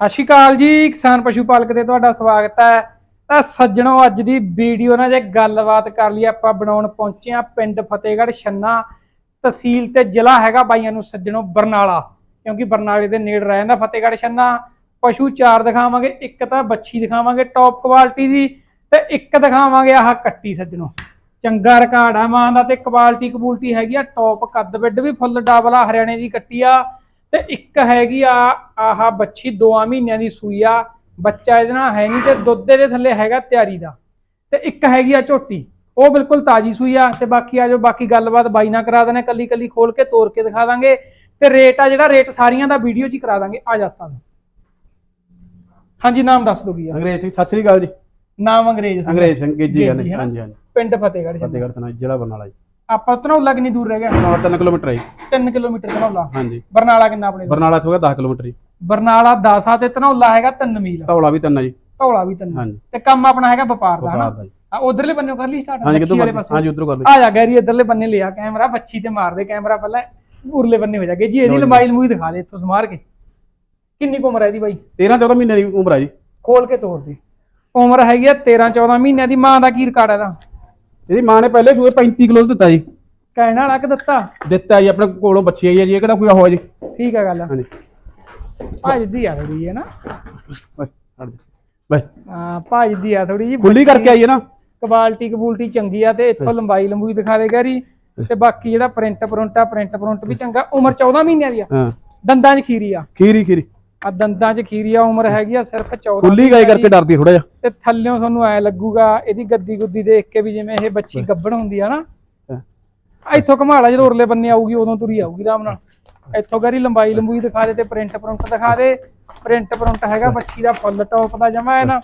ਸਤਿ ਸ਼੍ਰੀ ਅਕਾਲ ਜੀ, ਕਿਸਾਨ ਪਸ਼ੂ ਪਾਲਕ ਤੇ ਤੁਹਾਡਾ ਸਵਾਗਤ ਹੈ। ਤਾਂ ਸੱਜਣੋ, ਅੱਜ ਦੀ ਵੀਡੀਓ ਨਾਲ ਜੇ ਗੱਲਬਾਤ ਕਰ ਲਈ ਆਪਾਂ ਬਣਾਉਣ ਪਹੁੰਚੇ ਆ ਪਿੰਡ ਫਤਿਹਗੜ੍ਹ ਛੰਨਾ ਤਹਿਸੀਲ ਤੇ ਜ਼ਿਲ੍ਹਾ ਹੈਗਾ ਬਾਈਆਂ ਨੂੰ ਸੱਜਣੋ ਬਰਨਾਲਾ, ਕਿਉਂਕਿ ਬਰਨਾਲੇ ਦੇ ਨੇੜੇ ਰਹਿ ਜਾਂਦਾ ਫਤਿਹਗੜ੍ਹ ਛੰਨਾ। ਪਸ਼ੂ ਚਾਰ ਦਿਖਾਵਾਂਗੇ, ਇੱਕ ਤਾਂ ਬੱਛੀ ਦਿਖਾਵਾਂਗੇ ਟੌਪ ਕੁਆਲਿਟੀ ਦੀ ਤੇ ਇੱਕ ਦਿਖਾਵਾਂਗੇ ਆਹ ਕੱਟੀ ਸੱਜਣੋ। ਚੰਗਾ ਰਿਕਾਰਡ ਆ ਮਾਂ ਦਾ ਤੇ ਕੁਆਲਿਟੀ ਕਬੂਲਟੀ ਹੈਗੀ ਆ ਟੌਪ ਕੱਦ ਬਿੱਡ ਵੀ ਫੁੱਲ ਡਬਲ ਆ, ਹਰਿਆਣੇ ਦੀ ਕੱਟੀ ਆ। ਤੇ ਇੱਕ ਹੈਗੀ ਆ ਆਹ ਬੱਚੀ 2 ਮਹੀਨਿਆਂ ਦੀ ਸੂਈ ਆ ਬੱਚਾ ਇਹਦੇ ਨਾਲ ਹੈ ਨਹੀਂ ਤੇ ਦੁੱਧ ਦੇ ਥੱਲੇ ਹੈਗਾ ਤਿਆਰੀ ਦਾ। ਤੇ ਇੱਕ ਹੈਗੀ ਆ ਝੋਟੀ ਉਹ ਬਿਲਕੁਲ ਤਾਜੀ ਸੂਈ ਆ ਤੇ ਬਾਕੀ ਆ ਜੋ ਬਾਕੀ ਗੱਲਬਾਤ ਬਾਈ ਨਾਲ ਕਰਾ ਦਨੇ ਕੱਲੀ ਕੱਲੀ ਖੋਲ ਕੇ ਤੋੜ ਕੇ ਦਿਖਾ ਦਾਂਗੇ। ਤੇ ਰੇਟ ਆ ਜਿਹੜਾ ਰੇਟ ਸਾਰੀਆਂ ਦਾ ਵੀਡੀਓ 'ਚ ਹੀ ਕਰਾ ਦਾਂਗੇ। ਆ ਜਾ ਸਤਾਨ ਹਾਂਜੀ ਨਾਮ ਦੱਸ ਦੋ ਕੀ ਆ? ਅੰਗਰੇਜ਼ ਸਿੰਘ ਸਤਿ ਸ੍ਰੀ ਅਕਾਲ ਜੀ। ਨਾਮ ਅੰਗਰੇਜ਼ ਸਿੰਘ। ਅੰਗਰੇਜ਼ ਸਿੰਘ ਗੇਜੀ ਗੱਲ? ਹਾਂਜੀ ਹਾਂਜੀ। ਪਿੰਡ ਫਤਿਹਗੜ੍ਹ ਜੀ। ਫਤਿਹਗੜ੍ਹ ਥਾਣਾ ਜ਼ਿਲ੍ਹਾ ਬਰਨਾਲਾ ਜੀ। ਆਪਾਂ ਧਨੌਲਾ ਕਿੰਨੀ ਦੂਰ ਰਹਿ ਗਿਆ। ਬਰਨਾਲਾ 3 ਕਿਲੋਮੀਟਰ ਹੈ ਜੀ। 3 ਕਿਲੋਮੀਟਰ ਧਨੌਲਾ ਹਾਂਜੀ। ਬਰਨਾਲਾ ਕਿੰਨਾ ਆਪਣੇ ਤੋਂ? ਬਰਨਾਲਾ ਤੋਂ 10 ਕਿਲੋਮੀਟਰ ਜੀ। ਬਰਨਾਲਾ 10 ਆ ਤੇ ਧਨੌਲਾ ਹੈਗਾ 3 ਮੀਲ। ਧੌਲਾ ਵੀ ਤਿੰਨ ਹੈ ਜੀ। ਧੌਲਾ ਵੀ 3 ਹਾਂਜੀ। ਤੇ ਕੰਮ ਆਪਣਾ ਹੈਗਾ ਵਪਾਰ ਦਾ ਹਨਾ? ਜੀ। ਆ ਉਧਰਲੇ ਬੰਨੇ ਕਰ ਲਈ ਸਟਾਰਟ ਹਾਂਜੀ ਪਾਸੇ? ਹਾਂਜੀ ਉਧਰੋਂ ਕਰ ਲਓ ਆ ਜਾ ਗੈਰੀ ਇਧਰਲੇ ਬੰਨੇ ਲਿਆ ਕੈਮਰਾ ਬੱਚੀ ਤੇ ਮਾਰ ਦੇ ਕੈਮਰਾ ਪਹਿਲਾਂ। ਉਰਲੇ ਬੰਨੇ ਹੋ ਜਾ ਜੀ ਇਹਦੀ। ਲੰਬਾਈ ਲੰਬੂਈ ਦਿਖਾ ਦੇ ਇੱਥੋਂ ਸਮਾਰ ਕੇ। ਕਿੰਨੀ ਕੁ ਉਮਰ ਹੈ ਇਹਦੀ ਬਾਈ? 13 14 ਮਹੀਨੇ ਦੀ ਉਮਰ ਹੈ ਜੀ। ਖੋਲ ਕੇ ਤੋੜ ਦੇ। ਉਮਰ ਹੈਗੀ ਆ 13 14 ਮਹੀਨਿਆਂ ਦੀ ਮਾਂ ਦਾ ਕੀ ਰਿਕਾਰਡ ਇਹਦਾ? ਇਹਦੀ ਮਾਂ ਨੇ ਪਹਿਲੇ ਸੂਏ 35 ਕਿਲੋ ਦਿੱਤਾ ਜੀ। ਕਹਿਣ ਵਾਲਾ ਕਿ ਦਿੱਤਾ? ਦਿੱਤਾ ਜੀ ਆਪਣੇ ਕੋਲੋਂ ਬੱਚੀ ਆਈ ਹੈ ਜੀ ਇਹ ਕਿਹੜਾ ਕੋਈ ਹੋ ਜੀ। ਠੀਕ ਆ ਗੱਲ। ਹਾਂਜੀ। ਭੱਜਦੀ ਆ ਥੋੜੀ ਹੈ ਨਾ? ਬਸ ਛੱਡ ਦੇ। ਬਸ। ਹਾਂ ਭੱਜਦੀ ਆ ਥੋੜੀ ਜੀ ਖੁੱਲੀ ਕਰਕੇ ਆਈ ਹੈ ਨਾ? ਕੁਆਲਿਟੀ ਕਬੂਲਟੀ ਚੰਗੀ ਆ ਤੇ ਇੱਥੋਂ ਲੰਬਾਈ ਲੰਬੂਈ ਦਿਖਾ ਦੇ ਗੈਰੀ ਤੇ ਬਾਕੀ ਜਿਹੜਾ ਪ੍ਰਿੰਟ ਪ੍ਰਿੰਟ ਆ ਪ੍ਰਿੰਟ ਪ੍ਰਿੰਟ ਵੀ ਚੰਗਾ ਉਮਰ 14 ਮਹੀਨਿਆਂ ਦੀ ਆ। ਹਾਂ। ਦੰਦਾਂ 'ਚ ਖੀਰੀ ਆ। ਖੀਰੀ ਖੀਰੀ। ਆ ਦੰਦਾਂ 'ਚ ਖੀਰੀ ਆ ਉਮਰ ਹੈਗੀ ਆ ਸਿਰਫ 14 ਖੁੱਲੀ ਗਾਈ ਕਰਕੇ ਡਰਦੀ ਥੋੜਾ ਜਿਹਾ। ਤੇ ਥੱਲਿਓਂ ਤੁਹਾਨੂੰ ਐ ਲੱਗੂਗਾ ਇਹਦੀ ਗੱਦੀ ਗੁੱਦੀ ਦੇਖ ਕੇ ਵੀ ਜਿਵੇਂ ਇਹ ਬੱਚੀ ਗੱਭਣ ਹੁੰਦੀ ਆ ਨਾ। ਇੱਥੋਂ ਘਮਾਲਾ ਜਦੋਂ ਉਰਲੇ ਬੰਨੇ ਆਊਗੀ ਉਦੋਂ ਤੁਰੀ ਆਊਗੀ ਆਰਾਮ ਨਾਲ। ਇੱਥੋਂ ਕਰੀ ਲੰਬਾਈ ਲੰਬੂਈ ਦਿਖਾ ਦੇ ਤੇ ਪ੍ਰਿੰਟ ਪ੍ਰਿੰਟ ਦਿਖਾ ਦੇ। ਪ੍ਰਿੰਟ ਪ੍ਰਿੰਟ ਹੈਗਾ ਬੱਚੀ ਦਾ ਫੁੱਲ ਟੌਪ ਦਾ ਜਮਾ ਹੈ ਨਾ।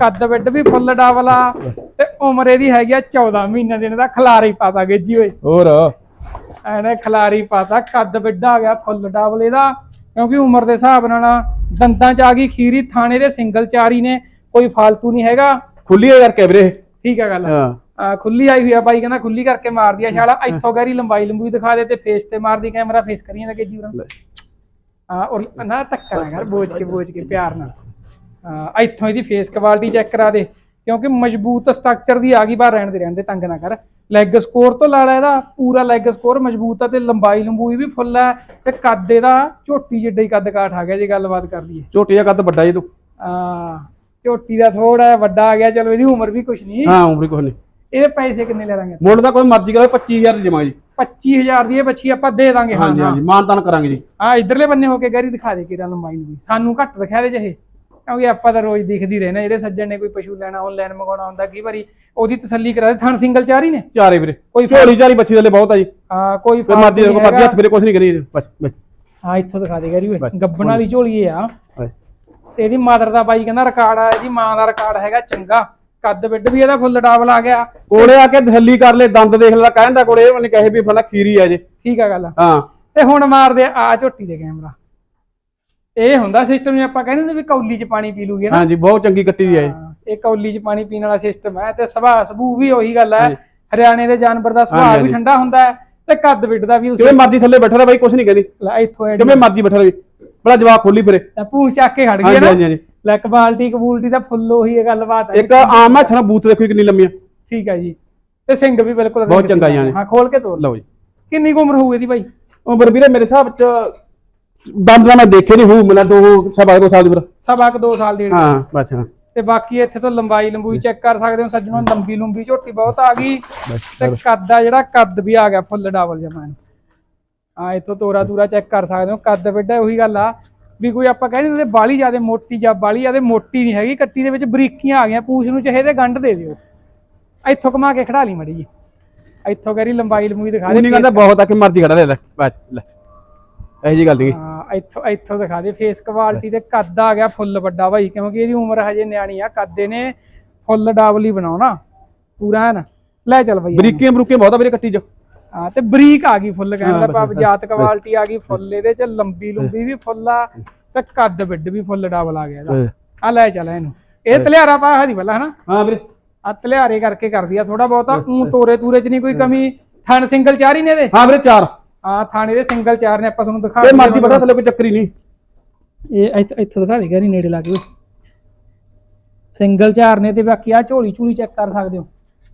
ਕੱਦ ਵਿੱਡ ਵੀ ਫੁੱਲ ਡਾਵਲਾ। ਤੇ ਉਮਰ ਇਹਦੀ ਹੈਗੀ ਆ 14 ਮਹੀਨਿਆਂ ਦੀ ਇਹਦਾ ਖਲਾਰੀ ਪਾਤਾ ਗੇਜੀ ਓਏ। ਹੋਰ। ਐਨੇ ਖਲਾਰੀ ਪਾਤਾ ਕੱਦ ਵਿੱਡਾ ਆ ਗਿਆ ਫੁੱਲ ਡਾਵਲੇ ਦਾ। ਕਿਉਂਕਿ ਉਮਰ ਦੇ ਹਿਸਾਬ ਨਾਲ ਦੰਦਾਂ ਚ ਆ ਗਈ ਖੀਰੀ ਥਾਣੇ ਦੇ ਸਿੰਗਲ ਚਾਰੀ ਨੇ ਕੋਈ ਫਾਲਤੂ ਨਹੀਂ ਹੈਗਾ। ਖੁੱਲੀ ਗਾਈ ਕਰਕੇ ਵੀਰੇ। ਠੀਕ ਆ ਗੱਲ। ਹਾਂ। ਆ ਖੁੱਲੀ ਆਈ ਹੋਈ ਆ ਬਾਈ ਕਹਿੰਦਾ ਖੁੱਲੀ ਕਰਕੇ ਮਾਰਦੀ ਆ ਛਾਲਾ। ਇੱਥੋਂ ਗੈਰੀ ਲੰਬਾਈ ਲੰਬੂਈ ਦਿਖਾ ਦੇ ਤੇ ਫੇਸ ਤੇ ਮਾਰਦੀ ਕੈਮਰਾ ਫੇਸ ਕਰੀ ਜਾਂਦਾ ਕਿ ਜੀਵਨ ਲੈ। ਆ ਔਰ ਨਾ ਧੱਕਾ ਨਾ ਕਰ ਬੋਝ ਕੇ ਬੋਝ ਕੇ ਪਿਆਰ ਨਾਲ। ਆ ਇੱਥੋਂ ਇਹਦੀ ਫੇਸ ਕੁਆਲਿਟੀ ਚੈੱਕ ਕਰਾ ਦੇ ਕਿਉਂਕਿ ਮਜ਼ਬੂਤ ਸਟਰਕਚਰ ਦੀ ਆ ਗਈ ਬਾਹਰ ਰਹਿਣ ਦੇ ਰਹਿਣ ਦੇ ਤੰਗ ਨਾ ਕਰ। ਲੈਗ ਸਕੋਰ ਤੋਂ ਲਾ ਲੈ ਇਹਦਾ ਪੂਰਾ ਲੈਗ ਸਕੋਰ ਮਜ਼ਬੂਤ ਆ ਤੇ ਲੰਬਾਈ ਲੰਬੂਈ ਵੀ ਫੁੱਲ ਹੈ ਤੇ ਕੱਦ ਇਹਦਾ ਝੋਟੀ ਜਿੱਡਾ ਹੀ ਕੱਦ ਕਾਠ ਆ ਗਿਆ ਜੇ ਗੱਲਬਾਤ ਕਰ ਲਈਏ। ਝੋਟੀ ਦਾ ਕੱਦ ਵੱਡਾ ਜੀ ਤੂੰ। ਆ ਝੋਟੀ ਦਾ ਥੋੜਾ ਵੱਡਾ ਆ ਗਿਆ ਚਲੋ ਇਹਦੀ ਉਮਰ ਵੀ ਕੁਛ ਨਹੀਂ। ਹਾਂ ਉਮਰ ਕੁਛ ਨਹੀਂ। ਇਹਦੇ ਪੈਸੇ ਕਿੰਨੇ ਲੈ ਲਾਂਗੇ? ਮੁੱਲ ਦਾ ਕੋਈ ਮਰਜ਼ੀ ਕਰੇ 25000 ਦੀ ਜਮਾ ਜੀ। 25000 ਦੀ ਇਹ ਬੱਚੀ ਆਪਾਂ ਦੇ ਦਾਂਗੇ। ਹਾਂ ਹਾਂਜੀ ਹਾਂ। ਹਾਂਜੀ ਮਾਨਤਾਨ ਕਰਾਂਗੇ ਜੀ। ਆ ਇਧਰਲੇ ਬੰਨੇ ਹੋ ਕੇ ਗੈਰੀ ਦਿਖਾ ਦੇ ਕਿਰਾ ਲੰਬਾਈ ਨੂੰ ਸਾਨੂੰ ਘੱਟ ਦਿਖਾ ਦੇ ਚਾਹੇ ਕਿਉਂਕਿ ਆਪਾਂ ਤਾਂ ਰੋਜ਼ ਦਿਖਦੀ ਰਹਿਣਾ ਜਿਹੜੇ ਸੱਜਣ ਨੇ ਕੋਈ ਪਸ਼ੂ ਲੈਣਾ ਆਨਲਾਈਨ ਮੰਗਾਉਣਾ ਹੁੰਦਾ ਕਈ ਵਾਰੀ ਉਹਦੀ ਤਸੱਲੀ ਕਰਾ ਦੇ ਥਣ ਸਿੰਗਲ ਚਾਰ ਹੀ ਨੇ। ਚਾਰੇ ਵੀਰੇ। ਕੋਈ ਝੋਲੀ ਚਾਰੀ ਬੱਚੀ ਦੇ ਬਹੁਤ ਆ ਜੀ। ਆ ਕੋਈ ਮਰਜ਼ੀ ਹੈਗਾ। ਹੱਥ ਮੇਰੇ ਕੁਛ ਨਹੀਂ ਕਰੀ। ਬਸ ਬਸ। ਹਾਂ ਇੱਥੋਂ ਦਿਖਾ ਦੇ ਗੈਰੀ। ਗੱਬਣ ਵਾਲੀ ਝੋਲੀ ਆ। ਤੇ ਇਹਦੀ ਮਾਦਰ ਦਾ ਬਾਈ ਕਹਿੰਦਾ ਰਿਕਾਰਡ ਆ ਇਹਦੀ ਮਾਂ ਦਾ ਰਿਕਾਰਡ ਹੈਗਾ ਚੰਗਾ। ਕੱਦ ਬਿੱਡ ਵੀ ਇਹਦਾ ਫੁੱਲ ਡਾਬਲ ਆ ਗਿਆ। ਕੋਲੇ ਆ ਕੇ ਥੱਲੀ ਕਰ ਲੈ ਦੰਦ ਦੇਖ ਲੈ ਕਹਿੰਦਾ ਕੋਲੇ ਇਹ ਮੈਨੂੰ ਕਹੇ ਵੀ ਫਲਾ ਖੀਰੀ ਆ ਜੇ। ਠੀਕ ਆ ਗੱਲ ਹਾਂ। ਤੇ ਹੁਣ ਮਾਰਦੇ ਆ ਝੋਟੀ ਦੇ ਕੈਮਰਾ ਇਹ ਹੁੰਦਾ ਸਿਸਟਮ ਜਿਹਾ ਆਪਾਂ ਕਹਿੰਦੇ ਹੁੰਦੇ ਵੀ ਕੌਲੀ 'ਚ ਪਾਣੀ ਪੀ ਲੂਗੀ ਨਾ? ਹਾਂਜੀ ਬਹੁਤ ਚੰਗੀ ਕੱਟੀ ਦੀ ਹਾਂ, ਇਹ ਕੌਲੀ 'ਚ ਪਾਣੀ ਪੀਣ ਵਾਲਾ ਸਿਸਟਮ ਹੈ ਤੇ ਸੁਭਾਅ ਸਬੂ ਵੀ ਉਹੀ ਗੱਲ ਹੈ। ਹਰਿਆਣੇ ਦੇ ਜਾਨਵਰ ਦਾ ਸੁਭਾਅ ਵੀ। ਠੰਡਾ ਹੁੰਦਾ ਹੈ ਤੇ ਕੱਦ ਵਿੱਡ ਦਾ ਵੀ ਉਸੇ ਜਿਵੇਂ ਮਰਜ਼ੀ ਥੱਲੇ ਬੈਠਾ ਰਹੇ ਬਾਈ ਕੁਛ ਨਹੀਂ ਕਹਿੰਦੀ। ਲੈ ਇੱਥੋਂ ਜਿਵੇਂ ਮਰਜ਼ੀ ਬੈਠਾ ਰਹੇ ਬੜਾ ਜਵਾਬ ਖੋਲੀ ਫਿਰੇ। ਤਾਂ ਪੂਛ ਚੱਕ ਕੇ ਖੜ ਹੈ ਹਾਂਜੀ ਨਾ। ਹਾਂਜੀ ਹਾਂਜੀ। ਲੈ ਕਬਾਲਟੀ ਕਬੂਲਟੀ ਦਾ ਫੁੱਲ ਉਹੀ ਇਹ ਗੱਲਬਾਤ ਹੈ। ਇੱਕ ਆਮ ਹੈ ਛਣਾ ਬੂਥ ਦੇਖੋ ਕਿੰਨੀ ਲੰਮੀ ਆ। ਠੀਕ ਹੈ ਜੀ। ਤੇ ਸਿੰਘ ਵੀ ਬਿਲਕੁਲ ਬਹੁਤ ਚੰਗਾ। ਜਾਣੇ। ਹਾਂ ਖੋਲ ਕੇ ਤੋੜ ਲਓ ਜੀ। ਕਿੰਨੀ ਉਮਰ ਹੋਊ ਇਹਦੀ ਬਾਈ? ਉਮਰ ਵੀਰੇ ਮੇਰੇ ਹਿਸਾਬ ਚ ਦੰਦ ਦਾ ਮੈਂ ਦੇਖੇ ਨਹੀਂ ਹੂ ਮਿਲਾ ਦੋ ਸਵਾ ਦੋ ਸਾਲ ਦੀ ਉਮਰ। ਸਵਾ ਕੁ 2 ਸਾਲ ਦੀ। ਹਾਂ ਬਸ ਹਾਂ। ਤੇ ਬਾਕੀ ਇੱਥੇ ਤੋਂ ਲੰਬਾਈ ਲੰਬੂਈ ਚੈੱਕ ਕਰ ਸਕਦੇ ਹੋ ਸੱਜਣੋਂ ਲੰਬੀ ਲੰਬੀ ਝੋਟੀ ਬਹੁਤ ਆ ਗਈ। ਤੇ ਕੱਦ ਆ ਜਿਹੜਾ ਕੱਦ ਵੀ ਆ ਗਿਆ ਫੁੱਲ ਡਬਲ ਜਮਾਨ ਆ ਇਥੋਂ ਤੋਰਾ ਤੂਰਾ ਚੈੱਕ ਕਰ ਸਕਦੇ ਹੋ ਕੱਦ ਵੱਡਾ ਉਹੀ ਗੱਲ ਆ। ਵੀ ਕੋਈ ਆਪਾਂ ਕਹਿੰਦੇ ਹੁੰਦੇ ਬਾਲੀ ਜਿਆਦੇ ਮੋਟੀ ਜਾਂ ਬਾਲੀ ਜਿਆਦੇ ਮੋਟੀ ਨਹੀਂ ਹੈਗੀ ਕੱਟੀ ਦੇ ਵਿੱਚ ਬਰੀਕੀਆਂ ਆ ਗਈਆਂ ਪੂਛ ਨੂੰ ਚਾਹੇ ਤੇ ਗੰਢ ਦੇ ਦਿਓ। ਇੱਥੋਂ ਘੁਮਾ ਕੇ ਖੜਾ ਲਈ ਮੜੀ ਜੀ ਇੱਥੋਂ ਕਰੀ ਲੰਬਾਈ ਲੰਬੂਈ ਦਿਖਾ ਦੇ ਨਹੀਂ ਕਹਿੰਦਾ ਬਹੁਤ ਆ ਕਿ ਮਰਜ਼ੀ ਖੜਾ ਲੈ ਲੈ ਬਸ ਲੈ। ਇਹੋ ਜੀ ਗੱਲ ਨਹੀਂ ਹਾਂ ਇੱਥੋਂ ਇੱਥੋਂ ਦਿਖਾ ਦੇ ਫੇਸ ਕੁਆਲਿਟੀ ਤੇ ਕੱਦ ਆ ਗਿਆ ਫੁੱਲ ਵੱਡਾ ਭਾਈ ਕਿਉਂਕਿ ਇਹਦੀ ਉਮਰ ਹਜੇ ਨਿਆਣੀ ਆ ਕੱਦ ਨੇ ਫੁੱਲ ਡਬਲ ਹੀ ਬਣਾਉਣਾ ਪੂਰਾ ਨਾ। ਲੈ ਚੱਲ ਭਾਈ ਬਰੀਕੀਆਂ ਬਰੂਕੀਆਂ ਬਹੁਤ ਆ ਵੀਰੇ ਕੱਟੀ ਚ। ਹਾਂ ਤੇ ਬਰੀਕ ਆ ਗਈ ਫੁੱਲ ਕਹਿਣ ਦਾ ਹਾਂ, ਭਾਵ ਬਸ, ਜਾਤ। ਕੁਆਲਿਟੀ ਆ ਗਈ ਫੁੱਲ ਇਹਦੇ ਚ ਲੰਬੀ ਲੰਬੀ ਵੀ ਫੁੱਲ ਆ ਤੇ ਕੱਦ ਵਿੱਡ ਵੀ ਫੁੱਲ ਡਬਲ ਆ ਗਿਆ ਇਹਦਾ। ਆ ਲੈ ਚੱਲ ਇਹਨੂੰ। ਇਹ ਤਲਿਆਰਾ ਪਾ ਹਦੀ ਪਹਿਲਾਂ ਹਨਾ? ਹਾਂ ਵੀਰੇ। ਆ ਤਲਿਆਰੇ ਕਰਕੇ ਕਰਦੀ ਆ ਥੋੜਾ ਬਹੁਤਾ ਉਂ ਤੋਰੇ ਤੂਰੇ ਚ ਨਹੀਂ ਕੋਈ ਕਮੀ ਥਣ ਸਿੰਗਲ ਚਾਰ ਹੀ ਨੇ ਇਹਦੇ? ਹਾਂ ਵੀਰੇ ਚਾਰ। ਆ ਥਾਣੇ ਦੇ ਸਿੰਗਲ ਚਾਰ ਨੇ ਆਪਾਂ ਤੁਹਾਨੂੰ ਦਿਖਾ ਦਿੱਤੇ ਮਰਜ਼ੀ ਬੈਠਾ ਥੱਲੇ ਕੋਈ ਚੱਕਰ ਹੀ ਨਹੀਂ। ਇਹ ਇੱਥੇ ਇੱਥੋਂ ਦਿਖਾ ਦੇ ਗੈਰੀ ਨੇੜੇ ਲਾ ਕੇ ਸਿੰਗਲ ਝਾਰ ਨੇ ਤੇ ਬਾਕੀ ਆ ਝੋਲੀ ਝੂਲੀ ਚੈੱਕ ਕਰ ਸਕਦੇ ਹੋ।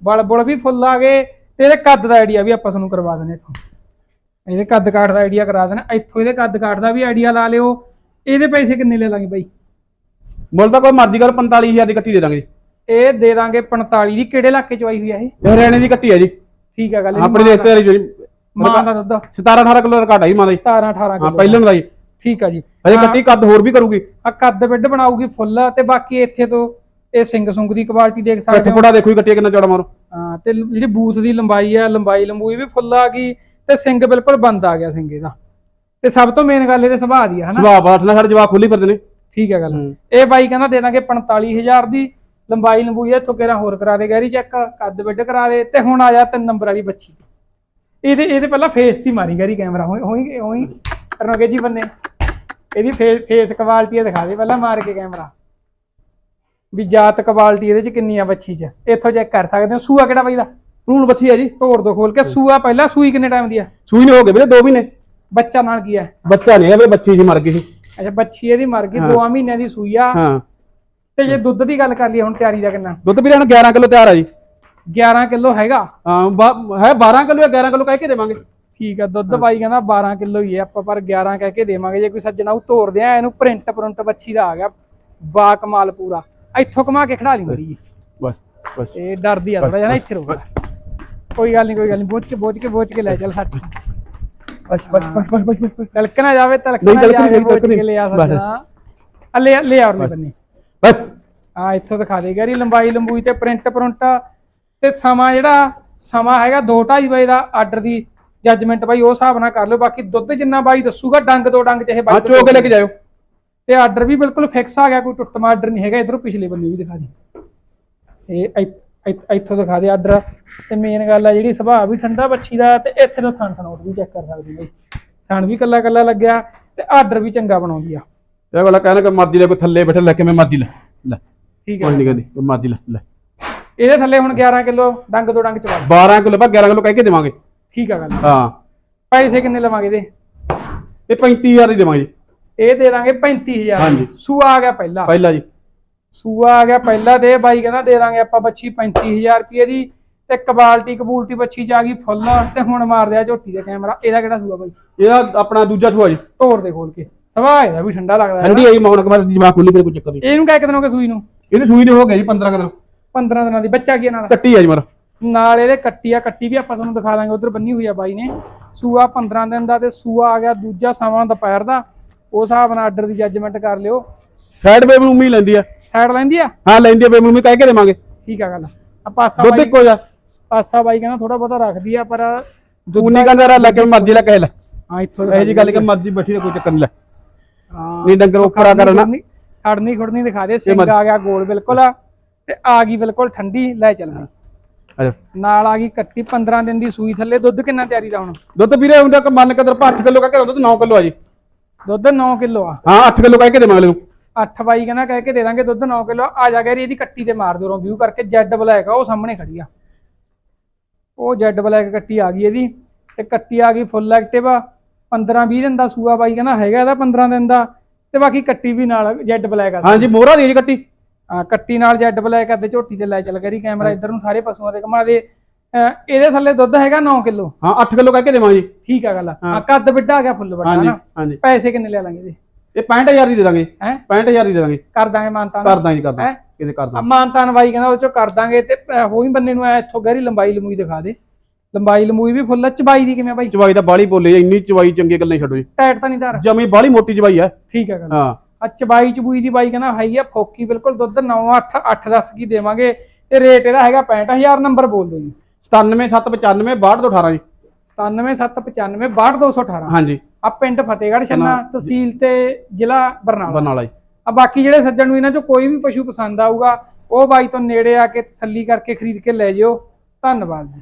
ਬਲ ਬੁਲ ਵੀ ਫੁੱਲ ਆ ਗਏ ਤੇ ਇਹਦੇ ਕੱਦ ਦਾ ਆਈਡੀਆ ਵੀ ਆਪਾਂ ਤੁਹਾਨੂੰ ਕਰਵਾ ਦਿੰਦੇ ਇੱਥੋਂ। ਇਹਦੇ ਕੱਦ ਕਾਠ ਦਾ ਆਈਡੀਆ ਕਰਾ ਦੇਣਾ। ਇੱਥੋਂ ਇਹਦੇ ਕੱਦ ਕਾਠ ਦਾ ਵੀ ਆਈਡੀਆ ਲਾ ਲਿਓ। ਇਹਦੇ ਪੈਸੇ ਕਿੰਨੇ ਲੈ ਲਾਂਗੇ ਬਾਈ? ਮੁੱਲ ਤਾਂ ਕੋਈ ਮਰਜ਼ੀ ਕਰ 45000 ਦੀ ਕੱਟੀ ਦੇ ਦਾਂਗੇ ਇਹ ਦੇ ਦਾਂਗੇ 45 ਦੀ। ਕਿਹੜੇ ਇਲਾਕੇ ਚ ਆਈ ਹੋਈ ਆ ਇਹ? ਇਹ ਹਰਿਆਣੇ ਦੀ ਕੱਟੀ ਹੈ ਜੀ। ਠੀਕ ਆ ਗੱਲ ਆਪਣੇ ਰਿਸ਼ਤੇਦਾਰੀ ਜੀ। ਮਾਂ ਦਾ ਦੁੱਧ 17 18 ਕਿਲੋ ਦਾ ਘਾਟਾ ਹੀ ਮਾਦਾ ਜੀ। 17 18 ਹਾਂ ਕਿਲੋ ਪਹਿਲਾਂ ਦਾ। ਜੀ ਠੀਕ ਆ ਜੀ। ਅਜੇ ਹਾਂ, ਕੱਟੀ ਕੱਦ ਹੋਰ ਵੀ ਕਰੂਗੀ। ਆ ਕੱਦ ਬਿੱਡ ਬਣਾਉਗੀ ਫੁੱਲ ਤੇ ਬਾਕੀ ਇੱਥੇ ਤੋਂ ਇਹ ਸਿੰਘ ਸੁੰਗ ਦੀ ਕੁਆਲਿਟੀ ਦੇਖ ਸਕਦੇ ਹੋ। ਫੁੱਟਾ ਦੇਖੋ ਜੀ ਕੱਟੀ ਕਿੰਨਾ ਚੌੜਾ ਮਾਰੋ। ਹਾਂ ਤੇ ਜਿਹੜੀ ਬੂਥ ਦੀ ਲੰਬਾਈ ਆ ਲੰਬਾਈ ਲੰਬੂਈ ਵੀ ਫੁੱਲ ਆ ਗਈ ਤੇ ਸਿੰਘ ਬਿਲਕੁਲ ਬੰਦ ਆ ਗਿਆ ਸਿੰਘ ਇਹਦਾ ਤੇ ਸਭ ਤੋਂ ਮੇਨ ਗੱਲ ਇਹਦੇ ਸੁਭਾਅ ਦੀ ਆ ਹਨਾ? ਸੁਭਾਅ ਬਾਠ ਨਾਲ ਸਾਡੇ ਜਵਾਬ ਖੁੱਲੀ ਫਿਰਦੇ ਨੇ। ਠੀਕ ਹੈ ਗੱਲ। ਇਹ ਬਾਈ ਕਹਿੰਦਾ ਦੇ ਦਾਂਗੇ 45000 ਦੀ। ਲੰਬਾਈ ਲੰਬੂਈ ਇੱਥੋਂ ਕਿਹੜਾ ਹੋਰ ਕਰਾ ਦੇ ਗੈਰੀ ਚੈੱਕ ਕੱਦ ਬਿੱਡ ਕਰਾ ਦੇ ਤੇ ਹੁਣ ਆ ਜਾ ਤਿੰਨ ਨੰਬਰ ਵਾਲੀ ਬੱਚੀ। ਇਹਦੇ ਇਹਦੇ ਪਹਿਲਾਂ ਫੇਸ ਦੀ ਮਾਰੀ ਗੈਰੀ ਕੈਮਰਾ ਹੋਈ ਹੋਈ ਹੋਈ। ਕਰਨੋਗੇ ਜੀ ਬੰਨੇ। ਇਹਦੀ ਫੇਸ ਫੇਸ ਕੁਆਲਿਟੀ ਦਿਖਾ ਦੇ ਪਹਿਲਾਂ ਮਾਰ ਕੇ ਕੈਮਰਾ ਵੀ ਜਾਤ ਕੁਆਲਿਟੀ ਇਹਦੇ ਚ ਕਿੰਨੀ ਆ ਬੱਚੀ ਚ। ਇੱਥੋਂ ਚੈੱਕ ਕਰ ਸਕਦੇ ਹੋ। ਸੂਆ ਕਿਹੜਾ ਬਾਈ ਦਾ? ਰੂਣ ਬੱਚੀ ਹੈ ਜੀ ਤੋੜ ਦੋ ਖੋਲ ਕੇ। ਸੂਆ ਪਹਿਲਾਂ ਸੂਈ ਕਿੰਨੇ ਟਾਈਮ ਦੀ ਆ? ਸੂਈ ਨੇ ਹੋ ਗਏ ਵੀਰੇ 2 ਮਹੀਨੇ। ਬੱਚਾ ਨਾਲ ਕੀ ਆ? ਬੱਚਾ ਨਹੀਂ ਹੈ ਵੀਰੇ ਬੱਚੀ ਜੀ ਮਰ ਗਈ ਸੀ। ਅੱਛਾ ਬੱਚੀ ਇਹਦੀ ਮਰ ਗਈ ਹਾਂ। 2 ਮਹੀਨਿਆਂ ਦੀ ਸੂਈ ਆ। ਹਾਂ। ਤੇ ਜੇ ਦੁੱਧ ਦੀ ਗੱਲ ਕਰ ਲਈਏ ਹੁਣ ਤਿਆਰੀ ਦਾ ਕਿੰਨਾ? ਦੁੱਧ ਵੀਰੇ ਹੁਣ 11 ਕਿਲੋ ਤਿਆਰ ਆ ਜੀ। 11 ਕਿਲੋ ਹੈਗਾ। ਹਾਂ ਬਾ- ਹੈ 12 ਕਿਲੋ ਜਾਂ 11 ਕਿਲੋ ਕਹਿ ਕੇ ਦੇਵਾਂਗੇ। ਠੀਕ ਆ ਦੁੱਧ ਬਾਈ ਕਹਿੰਦਾ 12 ਕਿਲੋ ਹੀ ਹੈ ਆਪਾਂ ਪਰ 11 ਕਹਿ ਕੇ ਦੇਵਾਂਗੇ। ਜੇ ਕੋਈ ਸੱਜਣਾ ਉਹ ਤੋਰਦੇ ਆ ਇਹਨੂੰ ਪ੍ਰਿੰਟ ਪ੍ਰਿੰਟ ਬੱਚੀ ਦਾ ਆ ਗਿਆ ਬਾ ਕਮਾਲ ਪੂਰਾ। ਇੱਥੋਂ ਕਮਾ ਕੇ ਖੜਾ ਲਈ ਜੀ ਬਸ ਬਸ। ਇਹ ਡਰਦੀ ਆ ਥੋੜਾ ਜਿਹਾ ਨਾ ਇੱਥੇ ਰੁਕ ਕੋਈ ਗੱਲ ਨਹੀਂ ਕੋਈ ਗੱਲ ਨਹੀਂ ਬੋਝ ਕੇ ਬੋਝ ਕੇ ਬੋਝ ਕੇ ਲੈ ਚੱਲ ਸੱਟ ਬਸ ਬਸ ਬਸ ਬਸ ਬਸ ਬਸ। ਤਲਕ ਨਾ ਜਾਵੇ ਤਲਕ ਨਹੀਂ, ਨਾ ਤਿਲਕ ਨਹੀਂ, ਜਾਵੇ ਨਹੀਂ, ਬੋਝ ਤਿਲਕ ਕੇ ਨਹੀਂ। ਲੈ ਆ ਬਸ। ਸੱਜਣਾ। ਆ ਲੈ ਲੈ ਆ ਬੰਨੀ। ਬਸ। ਆ ਇੱਥੋਂ ਦਿਖਾ ਦੇ ਗਰੀ ਲੰਬਾਈ ਲੰਬੂਈ ਤੇ ਪ੍ਰਿੰਟ ਪ੍ਰਿੰਟ ਤੇ ਸਮਾਂ ਜਿਹੜਾ ਸਮਾਂ ਹੈਗਾ 2:30 ਵਜੇ ਦਾ ਆਰਡਰ ਦੀ ਜੱਜਮੈਂਟ ਬਾਈ ਉਹ ਹਿਸਾਬ ਨਾਲ ਕਰ ਲਿਓ। ਬਾਕੀ ਦੁੱਧ ਜਿੰਨਾ ਬਾਈ ਦੱਸੂਗਾ ਡੰਗ ਦੋ ਡੰਗ ਚਾਹੇ ਬਾਈ ਚੋ ਕੇ ਲੈ ਕੇ ਜਾਇਓ। ਤੇ ਆਰਡਰ ਵੀ ਬਿਲਕੁਲ ਫਿਕਸ ਆ ਗਿਆ ਕੋਈ ਟੁੱਟਮਾ ਆਰਡਰ ਨਹੀਂ ਹੈਗਾ। ਇਧਰੋਂ ਪਿਛਲੇ ਬੰਨੇ ਵੀ ਦਿਖਾ ਦੇ। ਇਹ ਇੱਥੋਂ ਦਿਖਾ ਦੇ ਆਰਡਰ ਤੇ ਮੇਨ ਗੱਲ ਆ ਜਿਹੜੀ ਸੁਭਾਅ ਵੀ ਠੰਡਾ ਬੱਚੀ ਦਾ ਤੇ ਇੱਥੇ ਤੋਂ ਥਣ ਥਣੋਟ ਵੀ ਚੈੱਕ ਕਰ ਸਕਦੇ ਬਾਈ। ਥਣ ਵੀ ਕੱਲਾ ਕੱਲਾ ਲੱਗਿਆ ਤੇ ਆਰਡਰ ਵੀ ਚੰਗਾ ਬਣਾਉਂਦੀ ਆ। ਇਹ ਵਾਲਾ ਕਹਿੰਦਾ ਕਿ ਮਰਜ਼ੀ ਲੈ ਕੋਈ ਥੱਲੇ ਬੈਠੇ ਲੈ ਕੇ ਮੈਂ ਮਰਜ਼ੀ ਲੈ ਲੈ। ਠੀਕ ਕੋਈ ਹੈ ਨਹੀਂ ਕਹਿੰਦੀ ਕੋਈ ਮਰਜ਼ੀ ਲੈ ਲੈ। ਇਹਦੇ ਥੱਲੇ ਹੁਣ 11 ਕਿਲੋ ਡੰਗ ਦੋ ਡੰਗ ਚਵਾ 12 ਕਿਲੋ ਬਾ 11 ਕਿਲੋ ਕਹਿ ਕੇ ਦੇਵਾਂਗੇ। ਠੀਕ ਆ ਗੱਲ। ਹਾਂ। ਪੈਸੇ ਕਿੰਨੇ ਲਵਾਂਗੇ ਇਹਦੇ? ਇਹ 35000 ਦੀ ਦੇਵਾਂਗੇ। ਇਹ ਦੇ ਦਾਂਗੇ 35000 ਹਾਂਜੀ। ਸੂਆ ਆ ਗਿਆ ਪਹਿਲਾ। ਪਹਿਲਾ ਜੀ। ਸੂਆ ਆ ਗਿਆ ਪਹਿਲਾ ਤੇ ਬਾਈ ਕਹਿੰਦਾ ਦੇ ਦਾਂਗੇ ਆਪਾਂ ਬੱਚੀ 35000 ਰੁਪਏ ਦੀ। ਤੇ ਕਬਾਲਟੀ ਕਬੂਲਟੀ ਬੱਚੀ ਚ ਆ ਗਈ ਫੁੱਲ। ਤੇ ਹੁਣ ਮਾਰ ਦਿਆ ਝੋਟੀ ਦੇ ਕੈਮਰਾ। ਇਹਦਾ ਕਿਹੜਾ ਸੂਆ ਬਾਈ? ਇਹਦਾ ਆਪਣਾ ਦੂਜਾ ਛੁਆ ਜੀ। ਤੋੜ ਦੇ ਖੋਲ ਕੇ। ਸਵਾ ਇਹਦਾ ਵੀ ਠੰਡਾ ਲੱਗਦਾ ਠੰਡੀ ਆਈ ਮੌਨ ਕਮਰ ਜਮਾ ਖੁੱਲੀ ਫਿਰ ਕੋਈ ਚੱਕਰ ਨਹੀਂ। ਇਹਨੂੰ ਕਹਿ ਕਿਦਨ ਗਿਆ ਸੂਈ ਨੂੰ। ਇਹਨੇ ਸੂਈ ਨੇ ਹੋ ਗਿਆ ਜੀ 15 ਕਿਲੋ 15 ਦਿਨਾਂ ਦੀ ਬੱਚਾ ਕੀ ਨਾਲ? ਕੱਟੀ ਆ ਜੀ ਮਰ। ਨਾਲ ਇਹਦੇ ਕੱਟੀ ਆ ਕੱਟੀ ਵੀ ਆਪਾਂ ਤੁਹਾਨੂੰ ਦਿਖਾ ਦਾਂਗੇ ਉਧਰ ਬੰਨੀ ਹੋਈ ਆ ਬਾਈ ਨੇ। ਸੂਆ 15 ਦਿਨ ਦਾ ਤੇ ਸੂਆ ਆ ਗਿਆ ਦੂਜਾ ਸਮਾਂ ਦੁਪਹਿਰ ਦਾ। ਉਸ ਹਿਸਾਬ ਨਾਲ ਆਰਡਰ ਦੀ ਜੱਜਮੈਂਟ ਕਰ ਲਿਓ। ਸਾਈਡ ਬੇਬ ਨੂੰ ਉਮੀ ਲੈਂਦੀ ਆ। ਸਾਈਡ ਲੈਂਦੀ ਆ? ਹਾਂ ਲੈਂਦੀ ਆ ਬੇਬ ਨੂੰ ਕਹਿ ਕੇ ਦੇਵਾਂਗੇ। ਠੀਕ ਆ ਗੱਲ ਆ। ਪਾਸਾ ਦੁੱਧ ਬਾਈ ਇੱਕੋ ਜਾ ਪਾਸਾ ਬਾਈ ਕਹਿੰਦਾ ਥੋੜਾ ਬਹੁਤਾ ਰੱਖਦੀ ਆ ਪਰ ਦੁੱਧ ਉਨੀ ਕਹਿੰਦਾ ਲੈ ਕੇ ਮਰਜ਼ੀ ਲੈ ਕੇ ਲੈ। ਹਾਂ ਇੱਥੋਂ ਇਹ ਜੀ ਗੱਲ ਕਿ ਮਰਜ਼ੀ ਬੈਠੀ ਕੋਈ ਚੱਕਰ ਨਹੀਂ ਲੈ। ਹਾਂ। ਨਹੀਂ ਡੰਗਰ ਉੱਪਰਾ ਕਰਨਾ। ਖੜਨੀ ਖੁੜਨੀ ਦਿਖਾ ਦੇ ਸਿੰਘ ਆ ਗਿਆ ਗੋਲ ਬਿਲਕੁਲ ਆ। ਤੇ ਆ ਗਈ ਬਿਲਕੁਲ ਠੰਡੀ ਲੈ ਚੱਲ ਨਾਲ ਆ ਗਈ ਕੱਟੀ 15 ਦਿਨ ਦੀ ਸੂਈ ਥੱਲੇ। ਦੁੱਧ ਕਿੰਨਾ ਤਿਆਰੀ ਦਾ ਹੁਣ? ਦੁੱਧ ਵੀਰੇ ਹੁੰਦਾ ਕਿ ਮੰਨ ਕੇ ਦਰ 8 ਕਿਲੋ ਕਹਿ ਕੇ ਦੁੱਧ 9 ਕਿਲੋ ਆ ਜੀ। ਦੁੱਧ 9 ਕਿਲੋ ਆ। ਹਾਂ 8 ਕਿਲੋ ਕਹਿ ਕੇ ਦੇਵਾਂਗੇ ਨੂੰ। 8 ਬਾਈ ਕਹਿੰਦਾ ਕਹਿ ਕੇ ਦੇ ਦਾਂਗੇ ਦੁੱਧ 9 ਕਿਲੋ। ਆ ਜਾ ਗੈਰੀ ਇਹਦੀ ਕੱਟੀ ਤੇ ਮਾਰ ਦਿਓ ਰਿਵਿਊ ਕਰਕੇ। ਜੈਡ ਬਲੈਕ ਆ ਉਹ ਸਾਹਮਣੇ ਖੜੀ ਆ। ਉਹ ਜੈਡ ਬਲੈਕ ਕੱਟੀ ਆ ਗਈ ਇਹਦੀ। ਤੇ ਕੱਟੀ ਆ ਗਈ ਫੁੱਲ ਐਕਟਿਵ 15 20 ਦਿਨ ਦਾ ਸੂਆ ਬਾਈ ਕਹਿੰਦਾ ਹੈਗਾ ਇਹਦਾ 15 ਦਿਨ ਦਾ। ਤੇ ਬਾਕੀ ਕੱਟੀ ਵੀ ਨਾਲ ਜੈਡ ਬਲੈਕ ਆ। ਹਾਂ ਜੀ ਮੋਹਰਾ ਦੀ ਜੀ ਕੱਟੀ। ਹਾਂ ਕੱਟੀ ਨਾਲ ਜੈਡ ਬਲੈਕ ਤੇ ਝੋਟੀ ਤੇ ਲੈ ਚੱਲ ਗਰੀ ਕੈਮਰਾ ਇੱਧਰ ਨੂੰ ਸਾਰੇ ਪਸ਼ੂਆਂ ਦੇ ਘੁਮਾ ਦੇ। ਇਹਦੇ ਥੱਲੇ ਦੁੱਧ ਹੈਗਾ 9 ਕਿਲੋ। ਹਾਂ 8 ਕਿਲੋ ਕਹਿ ਕੇ ਦੇਵਾਂਗੇ ਜੀ। ਠੀਕ ਆ ਗੱਲ ਆ। ਕੱਦ ਵੱਡਾ ਆ ਗਿਆ ਫੁੱਲ ਵੱਡਾ ਹਾਂ ਜੀ ਨਾ ਹਾਂ ਜੀ ਪੈਸੇ ਕਿੰਨੇ ਲੈ ਲਾਂਗੇ ਇਹਦੇ? ਇਹ 65000 ਦੀ ਦੇ ਦਾਂਗੇ। ਹੈ? 65000 ਦੀ ਦੇ ਦਾਂਗੇ। ਕਰ ਦਾਂਗੇ ਮਾਨਤਾਨ। ਕਰਦਾ ਜੀ ਕਰਦਾ ਹੈਂ? ਕਿਤੇ ਕਰਦਾ ਮਾਨਤਾਨ ਬਾਈ ਕਹਿੰਦਾ ਉਹ ਚੋਂ ਕਰ ਦਾਂਗੇ ਤੇ ਹੋਈ ਬੰਨੇ ਨੂੰ ਐ ਇੱਥੋਂ ਗਹਿਰੀ ਲੰਬਾਈ ਲੰਬੂਈ ਦਿਖਾ ਦੇ। ਲੰਬਾਈ ਲੰਬੂਈ ਵੀ ਫੁੱਲ ਚਬਾਈ ਦੀ ਕਿਵੇਂ ਬਾਈ? ਚਵਾਈ ਤਾਂ ਬਾਲੀ ਬੋਲੇ ਜੀ, ਇੰਨੀ ਚਵਾਈ ਚੰਗੀ ਗੱਲਾਂ ਛੱਡੋ ਜੀ। ਟਾਇਟ ਤਾਂ ਨਹੀਂ ਧਾਰ। ਜਮੀ ਬਾਲੀ ਮੋਟੀ ਚਵਾਈ ਹੈ ਠੀਕ ਹੈ ਗੱਲ। ਹਾਂ। ਆ ਚਬਾਈ ਚਬੂਈ ਦੀ ਬਾਈ ਕਹਿੰਦਾ ਹੈਗੀ ਆ ਫੋਕੀ ਬਿਲਕੁਲ ਦੁੱਧ 9 8 8 10 ਕੀ ਦੇਵਾਂਗੇ। ਤੇ ਰੇਟ ਇਹਦਾ ਹੈਗਾ 65000 ਨੰਬਰ ਬੋਲ ਦਿਓ ਜੀ। 97795 6218 ਜੀ 97795 62218 ਹਾਂਜੀ। ਆ ਪਿੰਡ ਫਤਿਹਗੜ੍ਹ ਛੰਨਾ ਤਹਿਸੀਲ ਤੇ ਜ਼ਿਲ੍ਹਾ ਬਰਨਾਲਾ। ਬਰਨਾਲਾ ਜੀ। ਆ ਬਾਕੀ ਜਿਹੜੇ ਸੱਜਣ ਨੂੰ ਇਹਨਾਂ ਚੋਂ ਕੋਈ ਵੀ ਪਸ਼ੂ ਪਸੰਦ ਆਊਗਾ ਉਹ ਬਾਈ ਤੋਂ ਨੇੜੇ ਆ ਕੇ ਤਸੱਲੀ ਕਰਕੇ ਖਰੀਦ ਕੇ ਲੈ ਜਿਓ। ਧੰਨਵਾਦ ਜੀ।